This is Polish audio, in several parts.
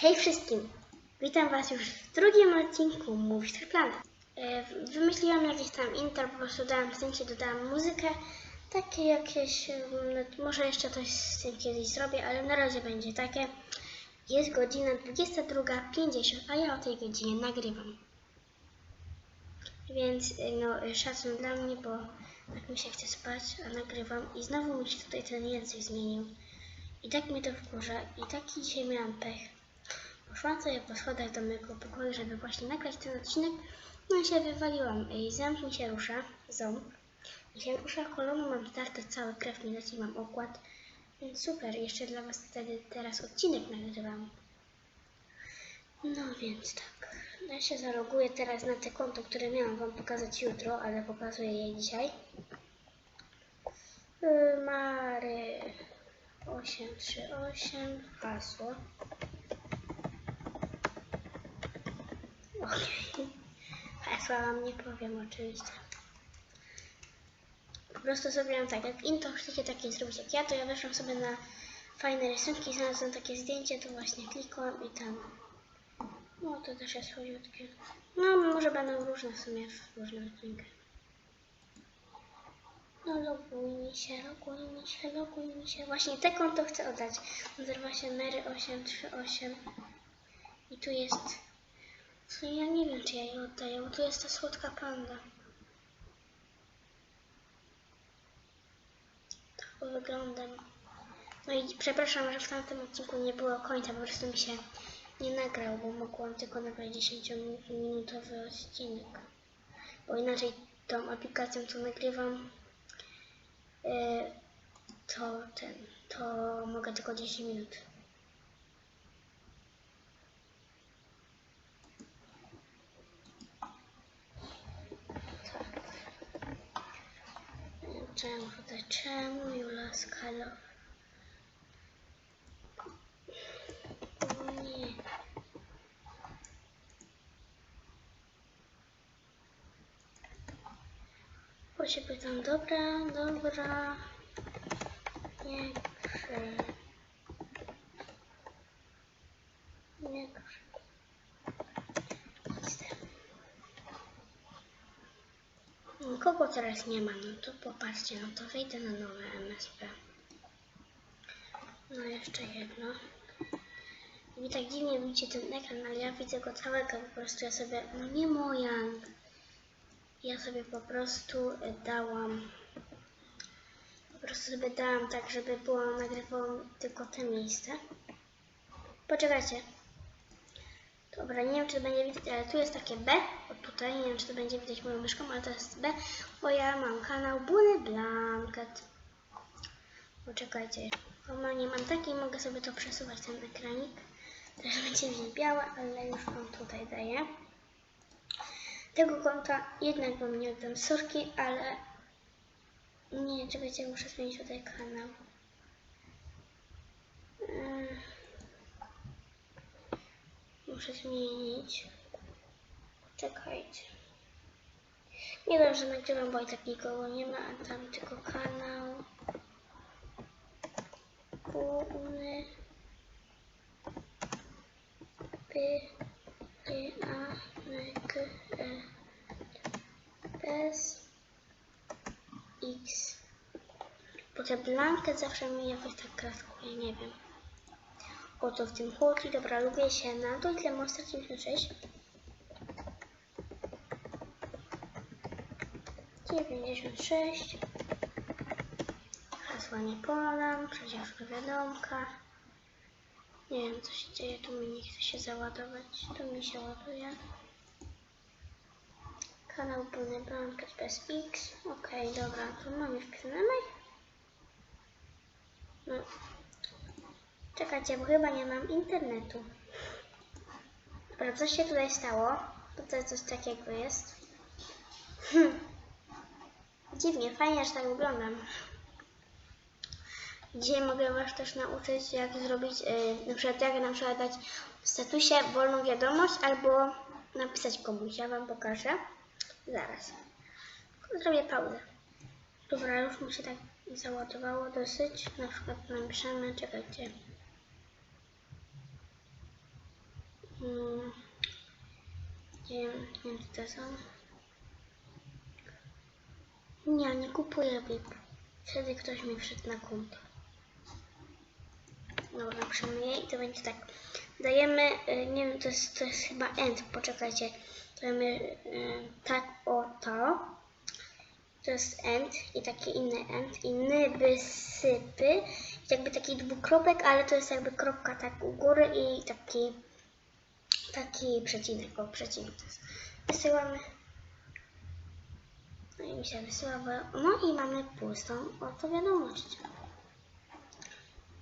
Hej wszystkim! Witam Was już w drugim odcinku Mówisz Planet. E, w- Wymyśliłam jakiś tam intro, po prostu dałam zdjęcie, dodałam muzykę. Takie jakieś, em, no, może jeszcze coś z tym kiedyś zrobię, ale na razie będzie takie. Jest godzina 22.50, a ja o tej godzinie nagrywam. Więc e, no, e, szacun dla mnie, bo tak mi się chce spać, a nagrywam i znowu mi się tutaj ten język zmienił. I tak mnie to wkurza i taki dzisiaj miałam pech. Poszłam sobie po schodach do mojego pokoju, żeby właśnie nagrać ten odcinek, no i się wywaliłam. I ząb mi się rusza, ząb. Mi się rusza kolonu, mam starte całe, krew mi leci, mam okład. Więc super, jeszcze dla Was wtedy teraz odcinek nagrywam. No więc tak. Ja się zaloguję teraz na te konto, które miałam Wam pokazać jutro, ale pokazuję je dzisiaj. Y, Mary 838 hasło. Okej. Hasła Wam nie powiem oczywiście. Po prostu zrobiłam tak, jak intro chcecie takie zrobić jak ja, to ja weszłam sobie na fajne rysunki, znalazłam takie zdjęcie, to właśnie klikłam i tam. No to też jest chodziutkie. No może będą różne w sumie w różnym rysunkach. No loguj mi się, loguj mi się, loguj mi się. Właśnie te konto chcę oddać. Nazywa się Mary838 i tu jest... Co ja nie wiem, czy ja je oddaję, bo tu jest ta słodka panda. Tak wyglądam. No i przepraszam, że w tamtym odcinku nie było końca, po prostu mi się nie nagrał, bo mogłam tylko nagrać 10-minutowy odcinek. Bo inaczej tą aplikacją, co nagrywam, e, to ten, to mogę tylko 10 minut. Tak. Czemu tutaj, czemu Jula Skalo? O nie. Bo się pytam, dobra, dobra. Nie krzyk. Nikogo teraz nie ma, no to popatrzcie, no to wejdę na nowe MSP. No jeszcze jedno. I tak dziwnie widzicie ten ekran, ale ja widzę go całego, po prostu ja sobie, no nie moja. Ja sobie po prostu dałam, po prostu sobie dałam tak, żeby było nagrywało tylko te miejsce. Poczekajcie. Dobra, nie wiem czy to będzie widać, ale tu jest takie B, o tutaj, nie wiem czy to będzie widać moją myszką, ale to jest B, bo ja mam kanał Bunny Blanket. Poczekajcie, normalnie mam taki, mogę sobie to przesuwać ten ekranik. Teraz będzie mi białe, ale już wam tutaj daję. Tego konta jednak wam nie oddam sorki, ale nie, czekajcie, muszę zmienić tutaj kanał. Muszę zmienić. Czekajcie. Nie wiem, że nagrywam, bo i tak nikogo nie ma, a tam tylko kanał. Puny. P, P, A, N, K, E, S, X. Bo te blankę zawsze mi jakoś tak kraskuje, nie wiem. O co w tym chodzi? Dobra, lubię się na to. Ile mam stracić 6? 96. Hasła nie podam, przecież to wiadomka. Nie wiem co się dzieje, tu mi nie chce się załadować. Tu mi się ładuje. Kanał Bunny Blanket bez X. Okej, dobra, tu mam już wpisane. No. Czekajcie, bo chyba nie mam internetu. Dobra, coś się tutaj stało. Tutaj coś takiego jest. Hm. Dziwnie, fajnie, że tak wyglądam. Dzisiaj mogę Was też nauczyć, jak zrobić, yy, na przykład jak na przykład dać w statusie wolną wiadomość albo napisać komuś. Ja Wam pokażę. Zaraz. Zrobię pauzę. Dobra, już mi się tak załadowało dosyć. Na przykład napiszemy, czekajcie. Mm. Nie wiem, nie wiem to są. Nie, nie kupuję VIP. Wtedy ktoś mi wszedł na konto. Dobra, przemyję i to będzie tak. Dajemy, y, nie wiem, to jest, to jest chyba end, poczekajcie. Dajemy y, tak oto. To jest end i taki inny end. I nyby, sypy. Jakby taki dwukropek, ale to jest jakby kropka tak u góry i taki taki przecinek, o przecinek to jest. Wysyłamy. No i mi się wysyła, bo... no i mamy pustą oto wiadomość.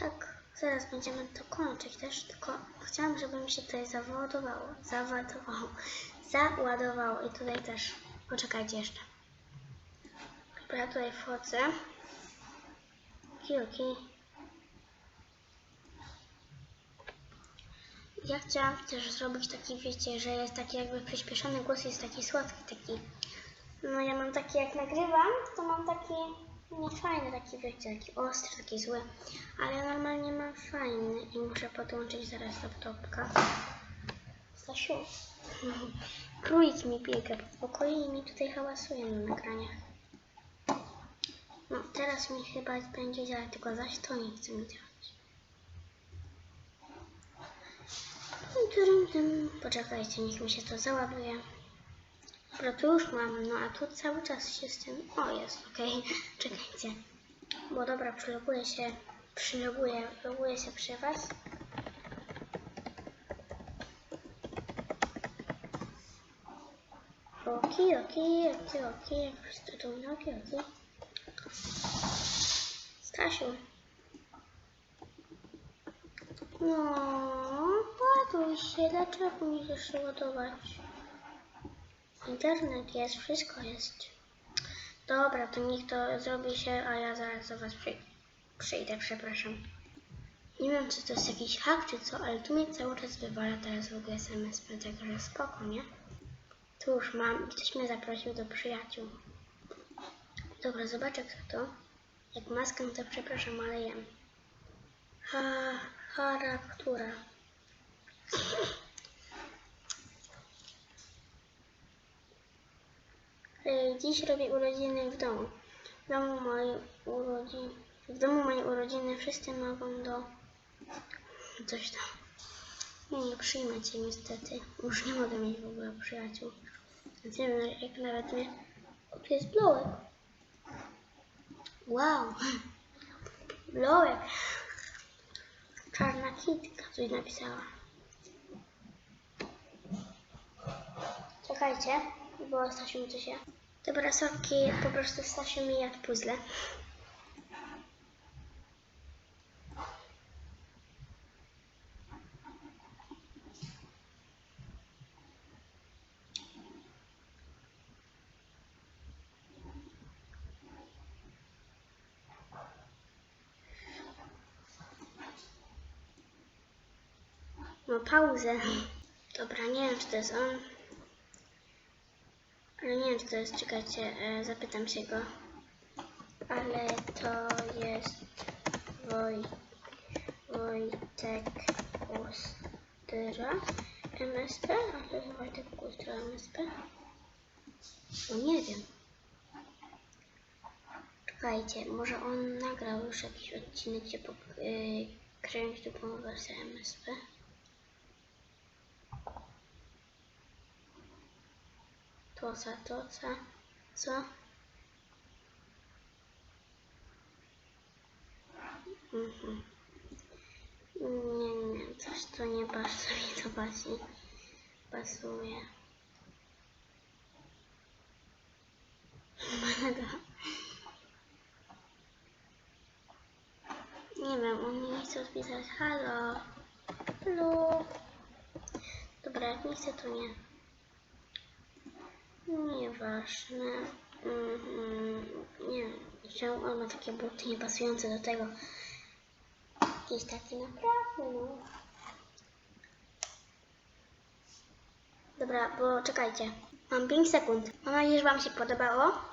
Tak, zaraz będziemy to kończyć też, tylko chciałam, żeby mi się tutaj załadowało, załadowało, załadowało i tutaj też, poczekajcie jeszcze. Dobra, tutaj wchodzę. Kiloki. Ja chciałam też zrobić taki, wiecie, że jest taki jakby przyspieszony głos, jest taki słodki, taki. No ja mam taki, jak nagrywam, to mam taki niefajny, taki, wiecie, taki ostry, taki zły, ale normalnie mam fajny i muszę podłączyć zaraz laptopka. Stasiu, królik mi biega po pokoju i mi tutaj hałasuje na nagraniach. No teraz mi chyba będzie działać, tylko zaś to nie chce mi działać. Turum, tum. Poczekajcie, niech mi się to załaduje. Dobra, tu już mam, no a tu cały czas się z tym... O, jest, okej, czekajcie. Bo dobra, przyloguję się, przyloguję, loguję się przy Was. Oki, oki, oki, oki, jakoś to tu, oki. Stasiu. No, ładuj się, dlaczego się ładować? Internet jest, wszystko jest. Dobra, to niech to zrobi się, a ja zaraz do Was przy, przyjdę, przepraszam. Nie wiem, czy to jest jakiś hak, czy co, ale tu mnie cały czas wywala teraz w ogóle SMS, także spoko, nie? Tu już mam, ktoś mnie zaprosił do przyjaciół. Dobra, zobaczę kto to. Jak maskę, to przepraszam, ale jem. Ha, hara, która? E, Dziś robię urodziny w domu. W domu moje urodziny. W domu moje urodziny wszyscy mogą do... Coś tam. Nie, nie przyjmę cię niestety. Już nie mogę mieć w ogóle przyjaciół. Nie wiem, jak nawet mnie... O, tu jest blołek. Wow. Blołek. Czarna kitka coś napisała. Czekajcie, bo Stasiu mi coś je. Dobra, sorki, po prostu Stasiu mi jadł puzzle. No pauzę. Dobra, nie wiem czy to jest on. Nie wiem czy to jest, czekajcie, e, zapytam się go. Ale to jest Woj, Wojtek Kustra MSP? A to jest Wojtek Kustra MSP? No nie wiem. Czekajcie, może on nagrał już jakiś odcinek, gdzie yy, kręcił tą wersję MSP. Toca, toca, co? Mhm. Nie, nie, coś tu nie bardzo mi to pasuje. Mega. Nie wiem, on nie chce odpisać. Halo. Halo. Dobra, jak nie chce, to nie. Nieważne. Mhm. Nie wiem, on ma takie buty niepasujące do tego. Jakiś taki naprawdę, no. Dobra, bo czekajcie. Mam 5 sekund. Mam nadzieję, że Wam się podobało.